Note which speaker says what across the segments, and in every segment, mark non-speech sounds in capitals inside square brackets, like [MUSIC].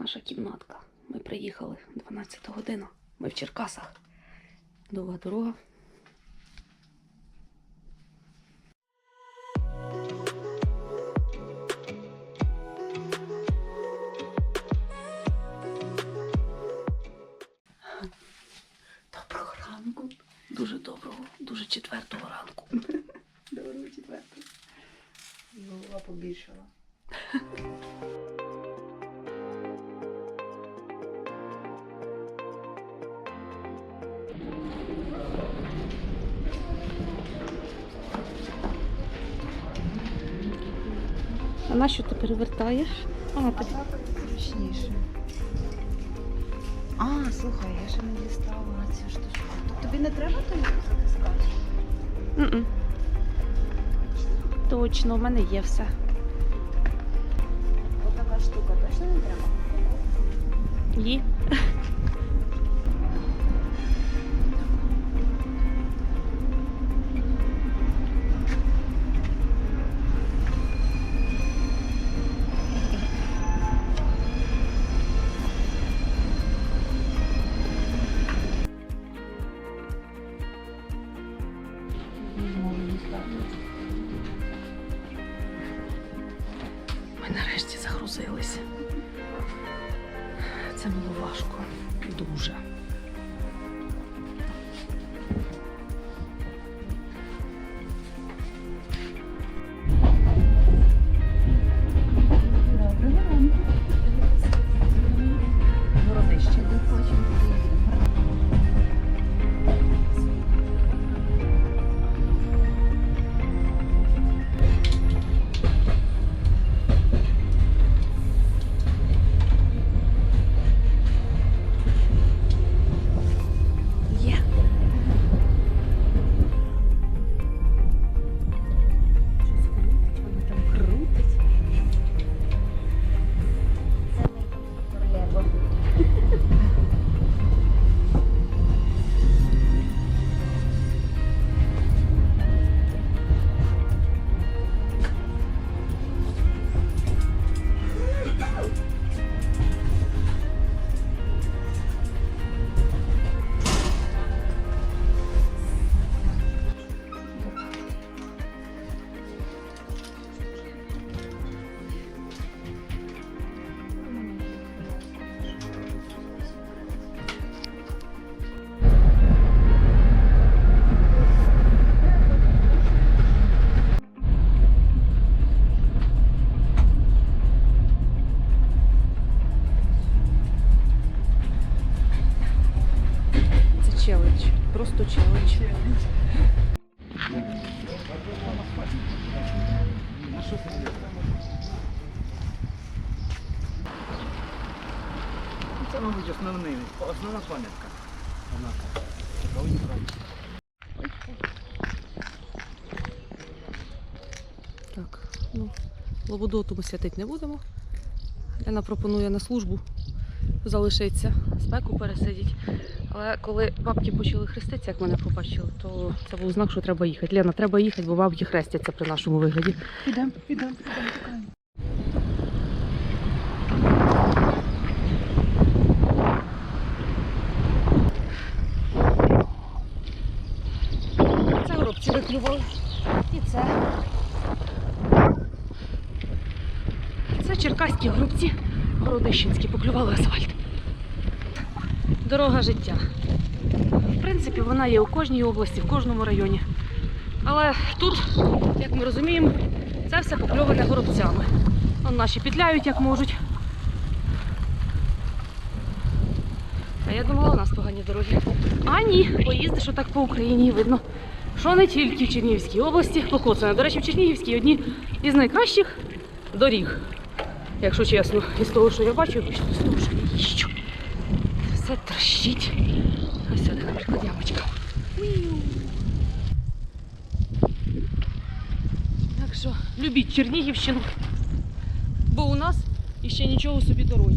Speaker 1: наша кімнатка. Ми приїхали 12 година. Ми в Черкасах. Довга дорога. Що? А, ти...
Speaker 2: Зручніше. А, слухай, я ще не дістала цю штучку. Тобі не треба той затискати?
Speaker 1: М-м. Точно, в мене є все.
Speaker 2: Отака штука точно не треба?
Speaker 1: Є. Лободоту ми святити не будемо. Лена пропонує на службу залишитися, спеку пересидіть. Але коли бабки почали хреститися, як мене побачили, то це був знак, що треба їхати. Лена, треба їхати, бо бабки хрестяться при нашому вигляді.
Speaker 2: Підемо, підемо, підемо.
Speaker 1: Це горобці виклювали. І це. Це черкаські горобці, городищенські, поклювали асфальт. Дорога життя. В принципі, вона є у кожній області, в кожному районі. Але тут, як ми розуміємо, це все покльоване горобцями. Вон наші петляють як можуть. А я думала, у нас погані дороги. А ні, поїздиш отак по Україні і видно, що не тільки в Чернігівській області покоцана. До речі, в Чернігівській одні із найкращих доріг. Якщо чесно, із того, що я бачу, з того, що я їжджу. Все трещить. Ось сюди, наприклад, ямочка. Так що любіть Чернігівщину, бо у нас іще нічого собі дороги.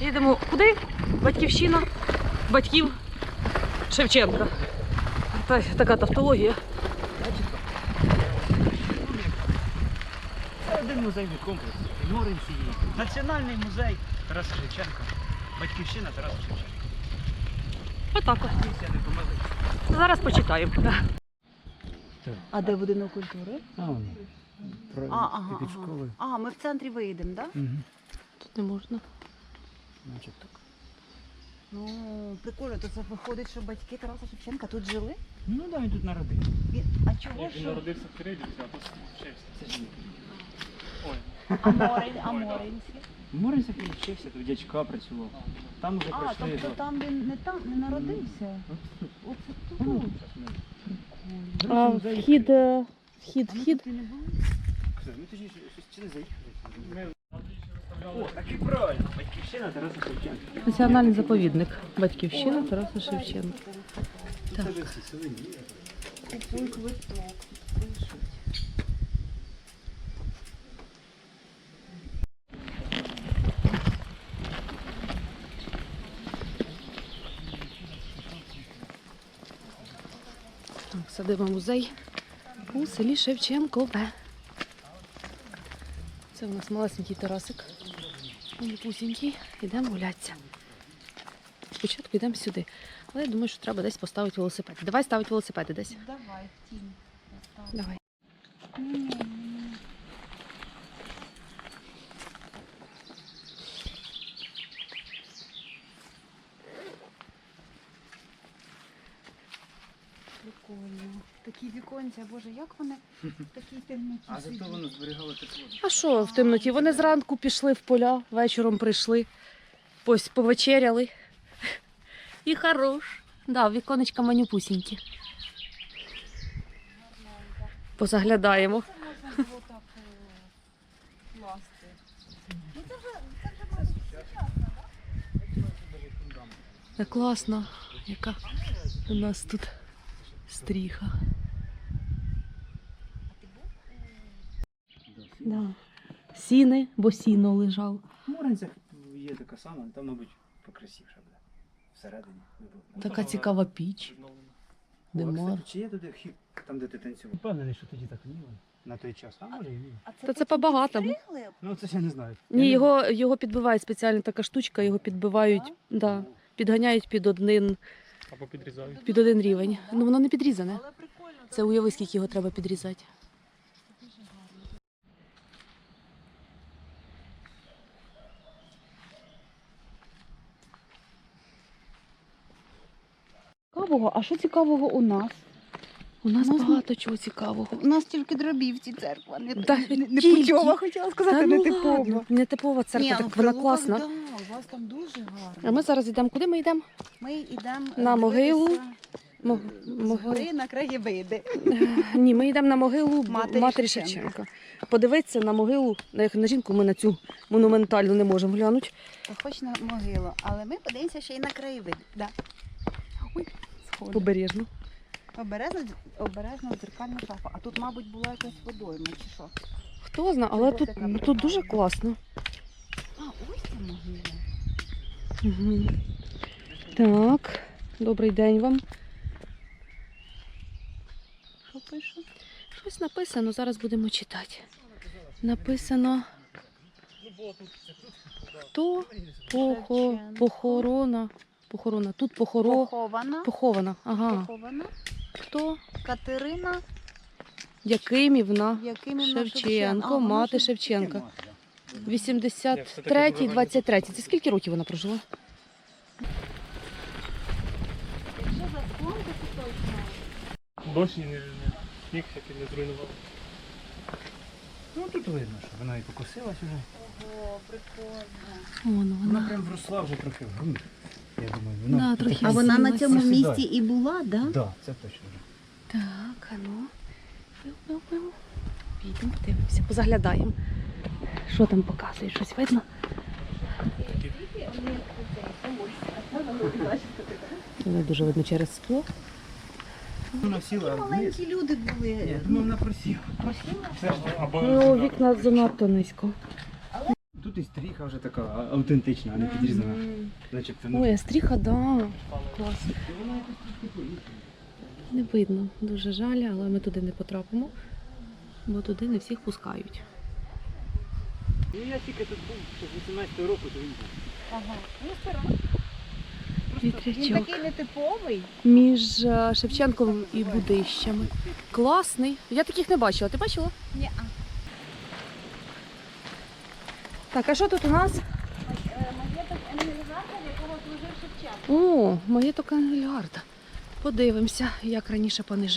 Speaker 1: Їдемо куди? Батьківщина батьків Шевченка. Та, така тавтологія.
Speaker 3: Це один музейний комплекс. Моринці є. Національний музей Тараса Шевченка. Батьківщина Тараса Шевченка.
Speaker 1: Отак от. Зараз почитаємо.
Speaker 2: А де будинок культури?
Speaker 3: А, воно. Про,
Speaker 2: А, ага,
Speaker 3: під
Speaker 2: ага. А, ми в центрі виїдемо, так? Да?
Speaker 3: Угу.
Speaker 1: Тут не можна.
Speaker 3: Значить так.
Speaker 2: Ну, прикольно, то це виходить, що батьки Тараса Шевченка тут жили?
Speaker 3: Ну да, він тут народив.
Speaker 2: Він... А чого
Speaker 4: Як він народився в Кирилівці, а.
Speaker 3: Це ні.
Speaker 4: Ой,
Speaker 2: А Морин, а Моринці?
Speaker 3: В Моринцях вчився, тут дядька працював. Там уже
Speaker 2: А,
Speaker 3: пройшли.
Speaker 2: тобто там він не там не народився. Оце тут.
Speaker 3: Ну,
Speaker 1: А вхід, е, вхід, вхід.
Speaker 3: Ми тоді щось чи не заїхали? О, так і правильно. Батьківщина Тараса Шевченка.
Speaker 1: Національний заповідник. Батьківщина Тараса Шевченка.
Speaker 3: Всі сувеніри.
Speaker 2: Купуй квиток.
Speaker 1: Садиба музей у селі Шевченкове. Це у нас малесенький Тарасик. Він пусінький. Йдемо гулятися. Спочатку йдемо сюди. Але я думаю, що треба десь поставити велосипед. Давай ставити велосипеди десь.
Speaker 2: Давай, тінь.
Speaker 1: Давай.
Speaker 2: Прикольно. Такі віконця, боже, як вони [LAUGHS] в такій темноті
Speaker 3: А зато
Speaker 2: сидять?
Speaker 3: воно зберігало тепло.
Speaker 1: А що в темноті? Вони зранку пішли в поля, вечором прийшли, пось повечеряли. І хорош. Да, віконечка манюпусінькі. Позаглядаємо.
Speaker 2: Це можна було так е, класти. Ну це вже, це вже майже сучасно, так?
Speaker 1: Класно, яка у нас тут стріха.
Speaker 2: А ти був?
Speaker 1: Да. Сіни, бо сіно лежав.
Speaker 3: В Моринцях є така сама, там, мабуть, покрасивше буде. Всередині. було.
Speaker 1: Така цікава піч. Димар.
Speaker 3: Чи є туди хід, там, де ти танцював? Впевнений, що тоді так вміло. На той час. А може і ні.
Speaker 2: А
Speaker 1: Та це по-багатому.
Speaker 3: Ну це я не знаю.
Speaker 1: Ні, його, його підбиває спеціальна така штучка, його підбивають,
Speaker 2: Да?
Speaker 1: да, підганяють під один,
Speaker 4: Або підрізають.
Speaker 1: під один рівень. Ну воно не підрізане.
Speaker 2: Але прикольно.
Speaker 1: Це уяви, скільки його треба підрізати.
Speaker 2: Цікавого, а що цікавого у нас?
Speaker 1: У нас
Speaker 2: У нас
Speaker 1: багато чого цікавого.
Speaker 2: У нас тільки дробівці церква, не,
Speaker 1: Да,
Speaker 2: не, не путьова, хотіла сказати, не
Speaker 1: ну
Speaker 2: типова.
Speaker 1: Не типова церква,
Speaker 2: Ні,
Speaker 1: так
Speaker 2: ну,
Speaker 1: вона класна.
Speaker 2: Да, у вас там дуже гарно.
Speaker 1: А ми зараз йдемо. Куди ми йдемо?
Speaker 2: Ми йдемо
Speaker 1: на могилу. Мо-
Speaker 2: на краєвиди. [LAUGHS]
Speaker 1: Ні, ми йдемо на могилу
Speaker 2: Матері
Speaker 1: матері,
Speaker 2: Шевченка.
Speaker 1: Шевченка. Подивитися на могилу, на як на жінку ми на цю монументальну не можемо глянути.
Speaker 2: Хоч на могилу, але ми подивимося ще й на краєвид. Да. Ой, сходи.
Speaker 1: Побережно.
Speaker 2: Обережно, обережно дзеркальна шафа. А тут, мабуть, була якась водойма чи що?
Speaker 1: Хто знає, але тут, тут дуже класно.
Speaker 2: А, ось ця могила.
Speaker 1: Угу. Так, добрий день вам.
Speaker 2: Що пише?
Speaker 1: Щось написано, зараз будемо читати. Написано. Хто похо... Похорона. Похорона. Тут похоро...
Speaker 2: Похована.
Speaker 1: похована. Ага.
Speaker 2: Похована.
Speaker 1: Хто?
Speaker 2: Катерина
Speaker 1: Якимівна
Speaker 2: Якимівна
Speaker 1: Шевченко,
Speaker 2: А, вона
Speaker 1: мати Шевченка.
Speaker 4: Я
Speaker 1: 83
Speaker 4: все-таки
Speaker 1: 23 Це скільки років вона прожила?
Speaker 2: Якщо заслонка, то точно.
Speaker 4: Дощ не, не, сніг не зруйнував.
Speaker 3: Ну тут видно, що вона і покосилась вже.
Speaker 2: Ого, прикольно.
Speaker 1: Вон
Speaker 3: Вона
Speaker 1: вона.
Speaker 3: прям вросла вже трохи в ґрунт. Я думаю, вона.
Speaker 1: Да, трохи
Speaker 2: А вона на цьому
Speaker 3: Сідає.
Speaker 2: місці і була, да?
Speaker 3: Да, це точно вже.
Speaker 1: Так, а ну. Пив-пив-пив. Підемо, подивимося, позаглядаємо. Що там показує? Щось видно? Не дуже видно через скло.
Speaker 3: Вона сіла. вниз.
Speaker 2: Маленькі люди були.
Speaker 3: Я думаю, вона просіла.
Speaker 4: Або
Speaker 1: Ну, вікна занадто низько.
Speaker 3: Тут і стріха вже така автентична, а не підрізана. Начебто, ну,
Speaker 1: Ой, а стріха, да. Клас. Не видно. Дуже жаль, але ми туди не потрапимо, бо туди не всіх пускають.
Speaker 3: Ну я тільки тут був з 18 року, то він був.
Speaker 2: Ага. Ну, все одно. Він
Speaker 1: Вітрячок.
Speaker 2: такий нетиповий.
Speaker 1: Між е, Шевченком і Будищами. Класний. Я таких не бачила. Ти бачила?
Speaker 2: Ні, а.
Speaker 1: Так, а що тут у нас?
Speaker 2: Маєток Енгельгарда, якого служив Шевченко.
Speaker 1: О, маєток Енгельгарда. Подивимося, як раніше пани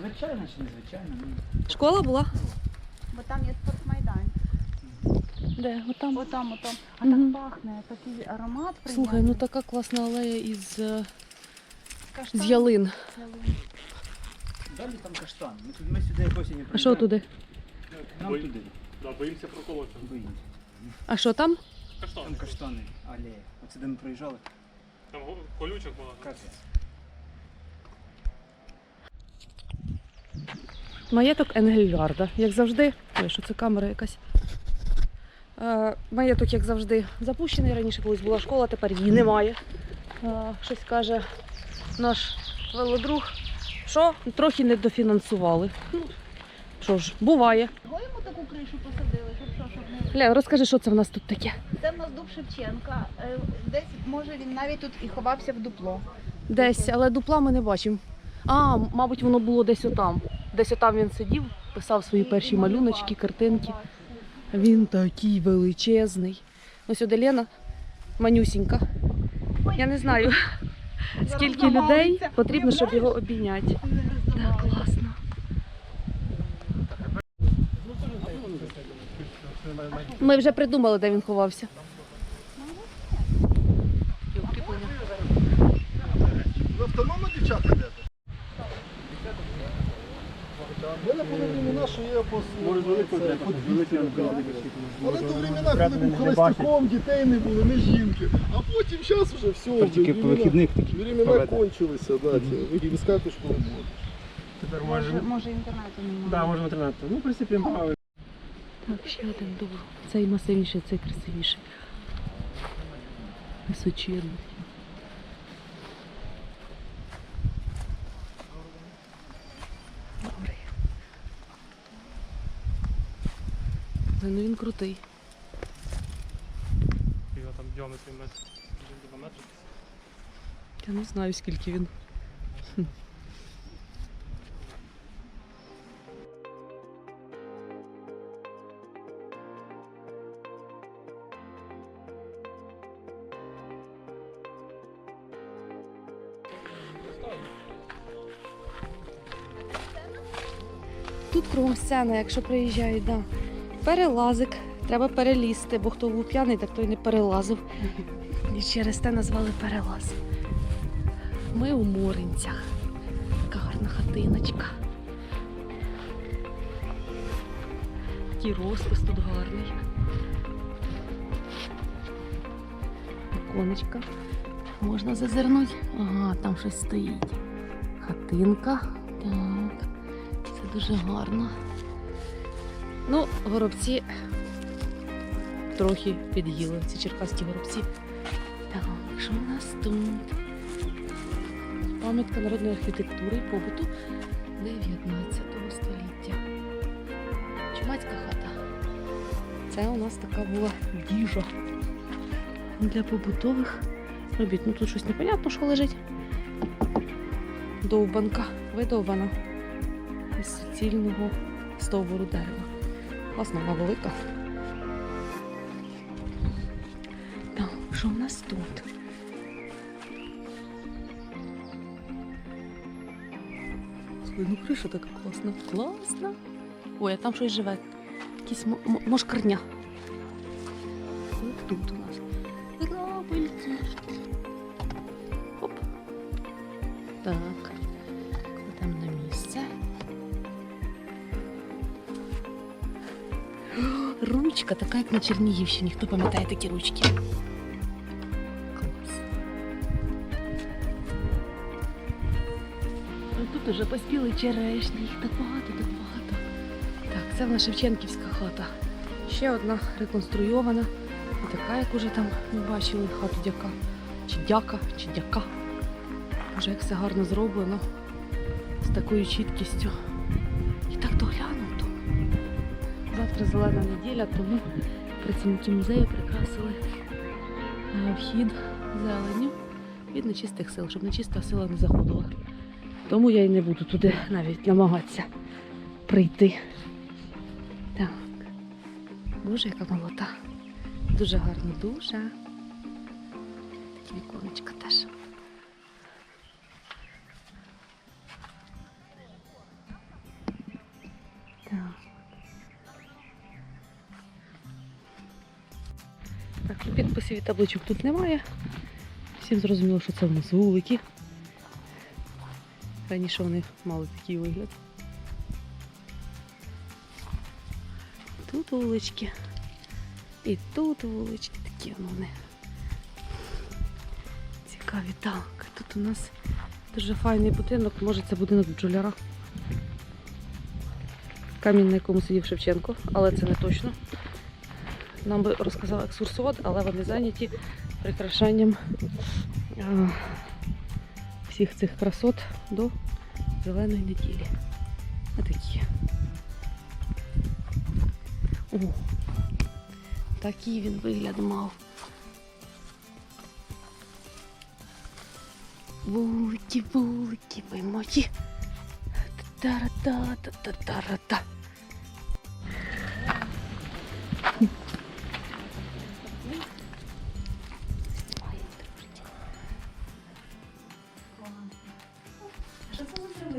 Speaker 3: звичайно чи незвичайно?
Speaker 1: Школа була?
Speaker 2: Бо там є спортмайдан.
Speaker 1: Де? Отам.
Speaker 2: Отам, отам. А
Speaker 1: Мгм.
Speaker 2: так пахне, такий аромат приємний.
Speaker 1: Слухай, ну така класна алея із е,
Speaker 2: Каштан.
Speaker 1: з ялин.
Speaker 2: Ялин.
Speaker 3: Далі там каштан. Ми, тут, ми сюди якось і не
Speaker 1: А що туди?
Speaker 3: Нам туди.
Speaker 4: Да, боїмося проколотися.
Speaker 3: Боїмося.
Speaker 1: А що там?
Speaker 4: Каштан.
Speaker 3: Там каштани, алея. Оце де ми проїжджали.
Speaker 4: Там колючок багато.
Speaker 3: Капець.
Speaker 1: Маєток Енгельгарда. Як завжди. Ой, що це камера якась. Е, маєток, як завжди, запущений. Раніше колись була школа, тепер її немає. Е, щось каже наш велодруг. Що трохи не дофінансували. Ну, що ж, буває.
Speaker 2: Таку кришу посадили, щоб що, щоб не...
Speaker 1: Лен, розкажи, що це в нас тут таке.
Speaker 2: Це в нас дуб Шевченка. Е, Десь, може, він навіть тут і ховався в дупло.
Speaker 1: Десь, але дупла ми не бачимо. А, мабуть, воно було десь отам. Десь отам він сидів, писав свої перші малюночки, картинки. Він такий величезний. Ось сюди Лена, манюсінька. Я не знаю, скільки людей потрібно, щоб його обійняти. Так, класно. Ми вже придумали, де він ховався.
Speaker 5: Ви автономно дівчата йдете? Мене були времена, що я по
Speaker 3: Може, велику
Speaker 5: це,
Speaker 3: треба,
Speaker 5: по
Speaker 3: велику
Speaker 5: 200
Speaker 3: треба.
Speaker 5: Але до времена, коли був холостяком, дітей не було, не жінки. А потім зараз вже все.
Speaker 3: Тільки по вихідних такі.
Speaker 5: Времена кончилися, да, ці можна.
Speaker 4: Тепер
Speaker 2: Може, може інтернету немає.
Speaker 4: Да, можемо тренати. Ну, в принципі, мало.
Speaker 1: Так, ще один дуб. Цей масивніший, цей красивіший. Височенний. Добрий. Ну він крутий.
Speaker 4: Його там діаметр метр.
Speaker 1: Я не знаю, скільки він. Тут кругом сцена, якщо приїжджають, да. Перелазик. Треба перелізти, бо хто був п'яний, так той не перелазив. І через те назвали перелаз. Ми у Моринцях. Така гарна хатиночка. Такий розпис тут гарний. Віконечка. Можна зазирнути. Ага, там щось стоїть. Хатинка. Так. Дуже гарно. Ну, горобці трохи під'їли ці черкаські горобці. Так, що в нас тут? Пам'ятка народної архітектури і побуту 19 століття. Чумацька хата. Це у нас така була діжа для побутових робіт. Ну тут щось непонятно, що лежить. Довбанка, видовбана із суцільного стовбуру дерева. Власне, вона велика. Так, що в нас тут? Слухай, ну криша така класна. Класна. Ой, а там щось живе. Якісь мошкарня. Ось тут у нас. Крапельки. Ручка така, як на Чернігівщині. Хто пам'ятає такі ручки? Клас. Ну, Тут уже поспіли черешні, їх так багато, так багато. Так, це в нас Шевченківська хата. Ще одна реконструйована. І така, як уже там ми бачили, хату дяка. Чи дяка, чи дяка. Вже як все гарно зроблено. З такою чіткістю. Завтра зелена неділя, тому працівники музею прикрасили вхід зеленю від нечистих сил, щоб нечиста сила не заходила. Тому я і не буду туди навіть намагатися прийти. Так. Боже, яка молота. Дуже гарно, дуже. Такі віконечка Ну, і табличок тут немає. Всім зрозуміло, що це в нас вулики. Раніше вони мали такий вигляд. Тут вулички. І тут вулички такі вони. Цікаві. Так, тут у нас дуже файний будинок. Може це будинок бджоляра. Камінь, на якому сидів Шевченко, але це не точно. Нам би розказав екскурсовод, але вони зайняті прикрашанням всіх цих красот до зеленої неділі. Отакі. О, такий він вигляд мав. Вулики, вулики, мої. Та-та-та-та-та-та-та.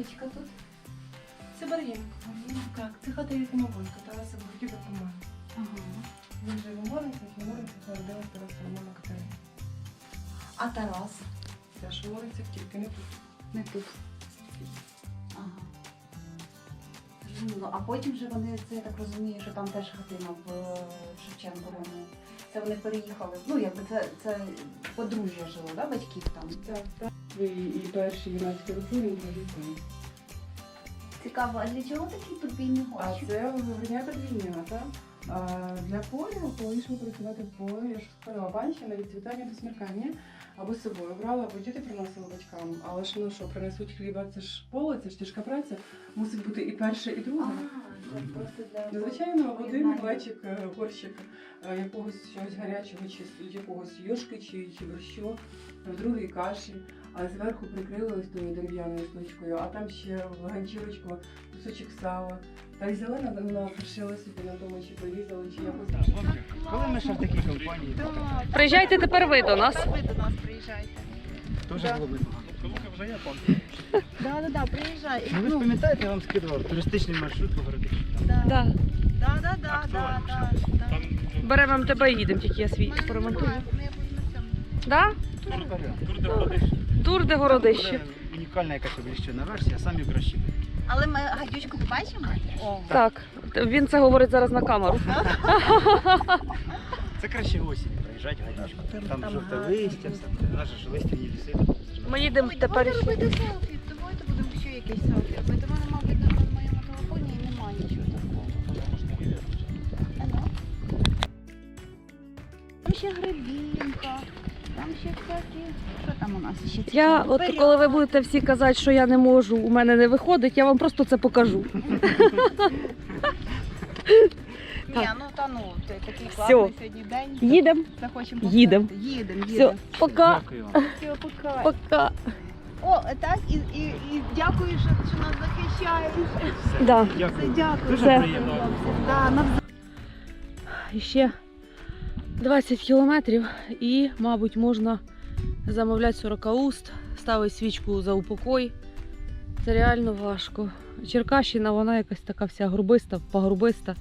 Speaker 2: Це тут?
Speaker 1: Це бар'єнка.
Speaker 6: Так, це хата їх Мамонька, Тараса Тамара.
Speaker 2: Ага.
Speaker 6: Він жив у Моринцях, і в Моринцях народилась Тараса Романа Катерина.
Speaker 2: А Тарас?
Speaker 6: Теж у Моринцях, тільки не тут.
Speaker 2: Не тут. Ага. Зрозуміло. А потім вже вони, це я так розумію, що там теж хатина в е, Шевченковому. Це вони переїхали. Ну, якби це, це подружжя жило, да, батьків там.
Speaker 6: Так, так. І, і перші юнацькі роки він там.
Speaker 2: Цікаво, а для чого такі подвійні
Speaker 6: А
Speaker 2: гроші?
Speaker 6: це вигняти двійня, так? А для полю, коли працювати в полі, я ж сказала, банщина від цвітання до смеркання, або з собою брала, або діти приносили батькам. Але ж ну що, принесуть хліба, це ж поле, це ж тяжка праця. Мусить бути і перше, і друге.
Speaker 2: це просто для
Speaker 6: Ну, Звичайно, один
Speaker 2: поєднання.
Speaker 6: глечик, е, горщик е, якогось чогось гарячого, чи з якогось юшки, чи, чи борщу, в другій каші, а зверху прикрили ось тою дерев'яною штучкою, а там ще в ганчірочку кусочок сала. Та й зелена нафаршила собі на тому, чи порізали, чи якось.
Speaker 3: Коли ми ще в такій компанії,
Speaker 1: Приїжджайте тепер ви до нас.
Speaker 2: Ви до нас приїжджаєте.
Speaker 3: теж було б непогано.
Speaker 4: Вже є там. [LAUGHS]
Speaker 2: Да, да, да, приїжджай.
Speaker 3: Ну ви ж пам'ятаєте, я вам скидував туристичний маршрут по городі.
Speaker 2: Да,
Speaker 1: Да.
Speaker 2: да, да, да,
Speaker 1: Беремо тебе і їдемо, тільки я свій поремонтую.
Speaker 2: Ми будемо на цьому.
Speaker 1: Да?
Speaker 4: Тур де ходиш.
Speaker 1: Тур де городище.
Speaker 3: Унікальна якась обліщена версія, самі кращі.
Speaker 2: Але ми гадючку побачимо?
Speaker 1: Так, він це говорить зараз на камеру.
Speaker 3: Це краще осінь приїжджати гадючку. Там жовте листя, все. Же ж листяні ліси.
Speaker 1: Ми їдемо тепер.
Speaker 2: Давайте робити селфі. Давайте будемо ще якісь селфі. Бо до мене, мабуть, на моєму телефоні немає нічого такого. Там ще грибінка, там ще всякі. Що там у нас ще?
Speaker 1: Я, от коли ви будете всі казати, що я не можу, у мене не виходить, я вам просто це покажу. [LAUGHS]
Speaker 2: Ні, ну та ну, такий класний сьогодні день.
Speaker 1: Їдемо.
Speaker 2: Захочемо
Speaker 1: Їдем.
Speaker 2: повторити. Їдемо,
Speaker 1: Все, пока,
Speaker 3: Дякую вам.
Speaker 2: Все, пока.
Speaker 1: пока.
Speaker 2: О, так, і, і, і дякую, що, що нас захищаєш.
Speaker 3: Все.
Speaker 1: Да.
Speaker 2: Все,
Speaker 3: Дякую.
Speaker 2: дякую.
Speaker 3: Дуже
Speaker 1: Все.
Speaker 3: приємно.
Speaker 2: Да, навзаєм.
Speaker 1: І ще 20 кілометрів і, мабуть, можна замовляти 40 уст, ставити свічку за упокой. Це реально важко. Черкащина, вона якась така вся грубиста, погрубиста,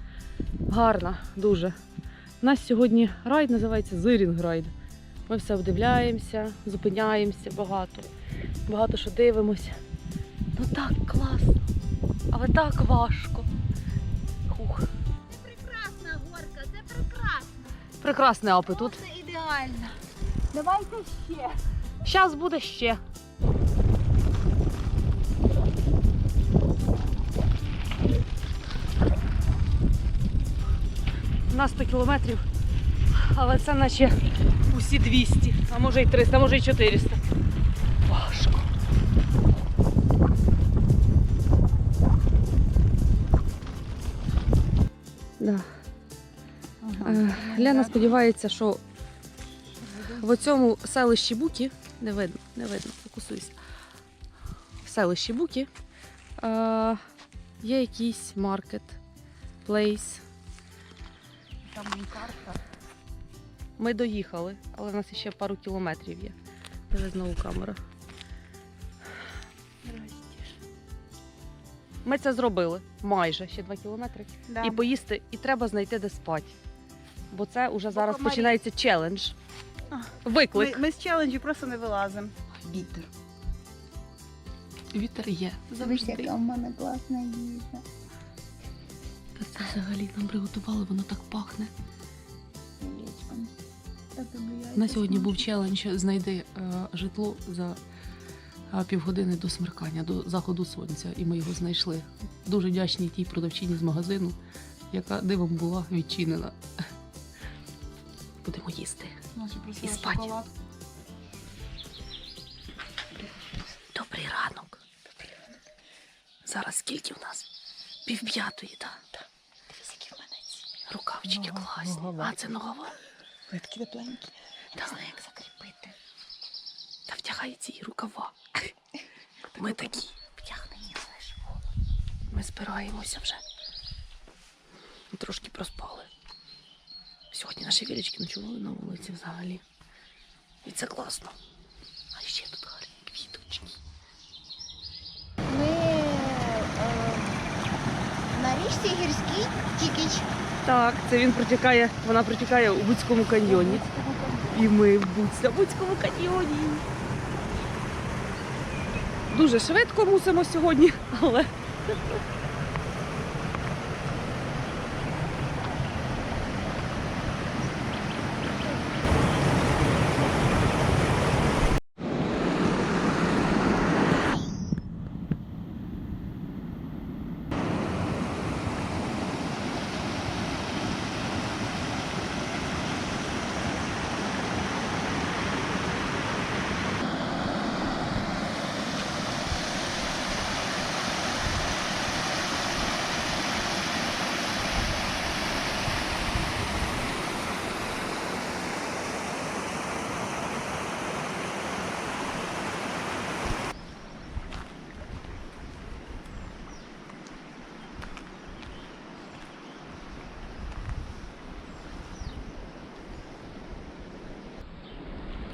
Speaker 1: гарна, дуже. У нас сьогодні райд називається Зирінг-райд. Ми все обдивляємося, зупиняємося багато, багато що дивимося. Ну так класно, але так важко. Прекрасне апи тут.
Speaker 2: Це ідеально. Давайте ще.
Speaker 1: Зараз буде ще. У нас 100 кілометрів, але це наче усі 200, а може й 300, а може й 400. Лена сподівається, що в цьому селищі Буки не видно, не видно, фокусуйся. В селищі Буки е, є якийсь маркет, плейс.
Speaker 2: Там карта.
Speaker 1: Ми доїхали, але в нас ще пару кілометрів є. Диви знову камера. Ми це зробили майже ще два кілометри.
Speaker 2: Да.
Speaker 1: І поїсти, і треба знайти де спати. Бо це вже зараз
Speaker 2: комарі.
Speaker 1: починається челендж. Виклик.
Speaker 2: Ми, ми з челенджі просто не вилазимо.
Speaker 1: Вітер. Вітер є.
Speaker 2: Дивись, у мене класна їжа.
Speaker 1: Та це взагалі нам приготували, воно так пахне. На сьогодні був челендж знайди е, житло за е, півгодини до смеркання, до заходу сонця, і ми його знайшли. Дуже вдячні тій продавчині з магазину, яка дивом була відчинена. Будемо їсти. І спать. Добрий ранок. Зараз скільки в нас? Півп'ятої, так. Дивись, які в мене рукавчики класні. А, це ногова.
Speaker 2: Такі тепленькі.
Speaker 1: Та як закріпити. Та втягай ці рукава. [LAUGHS] Ми такі втягнені, але ж. Ми збираємося вже. Трошки проспали. Сьогодні наші вілічки ночували на вулиці взагалі. І це класно. А ще тут гарні квіточки.
Speaker 7: Ми е, на річці гірській Тікіч.
Speaker 1: Так, це він протікає, вона протікає у Буцькому каньйоні. І ми в Буць, Буцькому каньйоні. Дуже швидко мусимо сьогодні, але.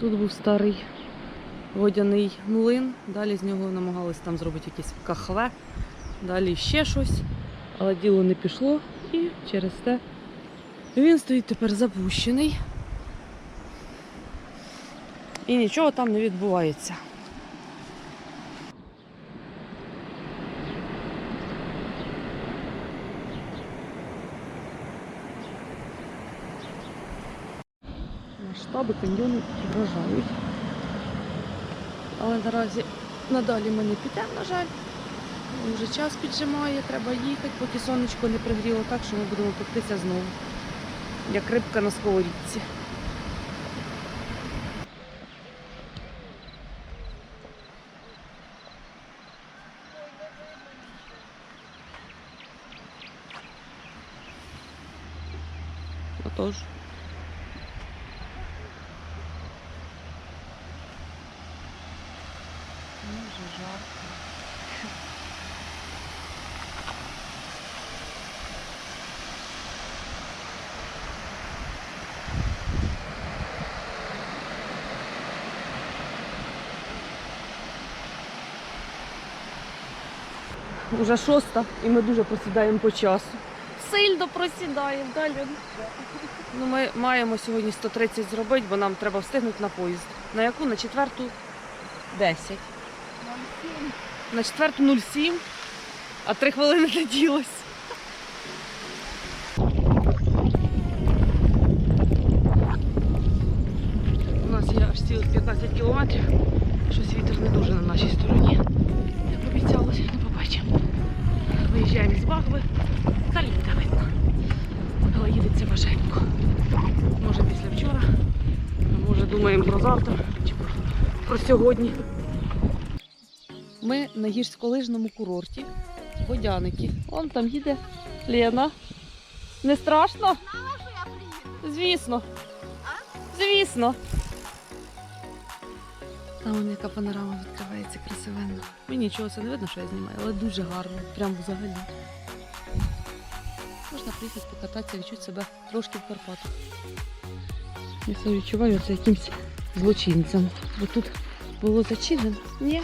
Speaker 1: Тут був старий водяний млин. Далі з нього намагались там зробити якесь кахве, далі ще щось. Але діло не пішло і через те він стоїть тепер запущений. І нічого там не відбувається. Масштаби каньйону вражають. Але наразі надалі ми не підемо, на жаль. Вже час піджимає, треба їхати, поки сонечко не пригріло так, що ми будемо пектися знову. Як рибка на сковорідці. Отож. Дуже жарко. Уже шоста, і ми дуже просідаємо по часу. Сильно просідаємо далі. Ну, ми маємо сьогодні 130 зробити, бо нам треба встигнути на поїзд. На яку? На четверту 10 на 4.07, а 3 хвилини наділось. У нас є аж цілих 15 кілометрів, щось вітер не дуже на нашій стороні. Як обіцялося, не побачимо. Виїжджаємо з Багви, далі літа видно. Але їдеться важенько. Може після вчора, може думаємо про завтра чи про сьогодні. Ми на гірськолижному курорті. Водяники. Вон там їде Лена. Не страшно? Звісно. Звісно. Там вон яка панорама відкривається красивенно. Мені нічого це не видно, що я знімаю, але дуже гарно. Прям взагалі. Можна приїхати покататися, відчути себе трошки в Карпатах. Я себе відчуваю це якимсь злочинцем. Бо тут було зачинено. Ні.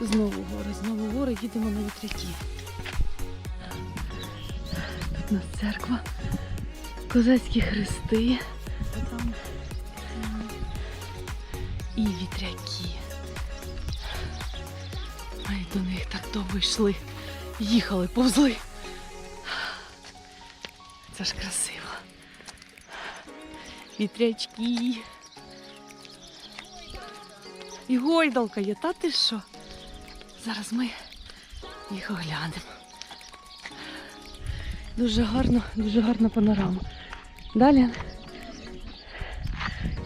Speaker 1: Знову гори, знову гори, їдемо на вітряки. Тут у нас церква, козацькі хрести. І вітряки. Ай, до них так довго йшли. Їхали, повзли. Це ж красиво. Вітрячки. І гойдалка є, та ти що? Зараз ми їх оглянемо. Дуже гарно, дуже гарна панорама. Далі.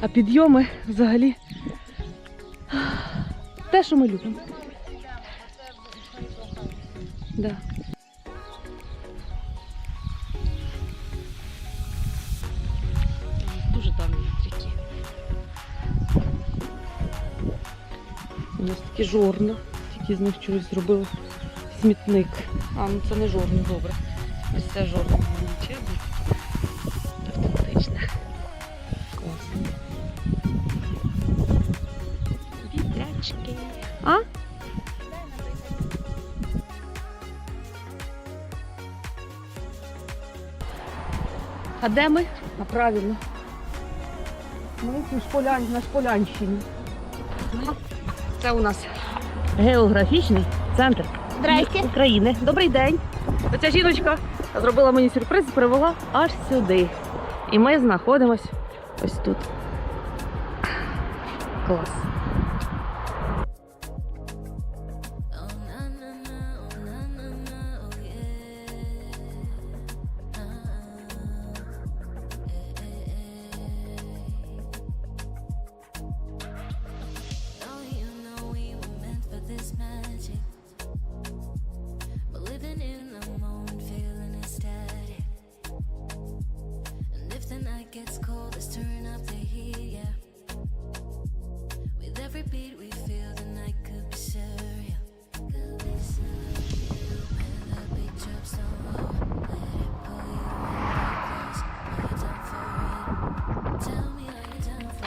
Speaker 1: А підйоми взагалі те, що ми любимо. Да. Дуже давні вітряки. У нас такі тільки з них чогось зробили смітник. А, ну це не жорна, добре. Ось це жорна величезна. Автентична. Класно. Вітрячки. А? А де ми? А правильно. Ми в на Шполянщині. Це у нас географічний центр
Speaker 7: Здрасте.
Speaker 1: України. Добрий день. Оця жіночка зробила мені сюрприз, привела аж сюди. І ми знаходимось ось тут. Клас.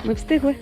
Speaker 1: Ми встигли.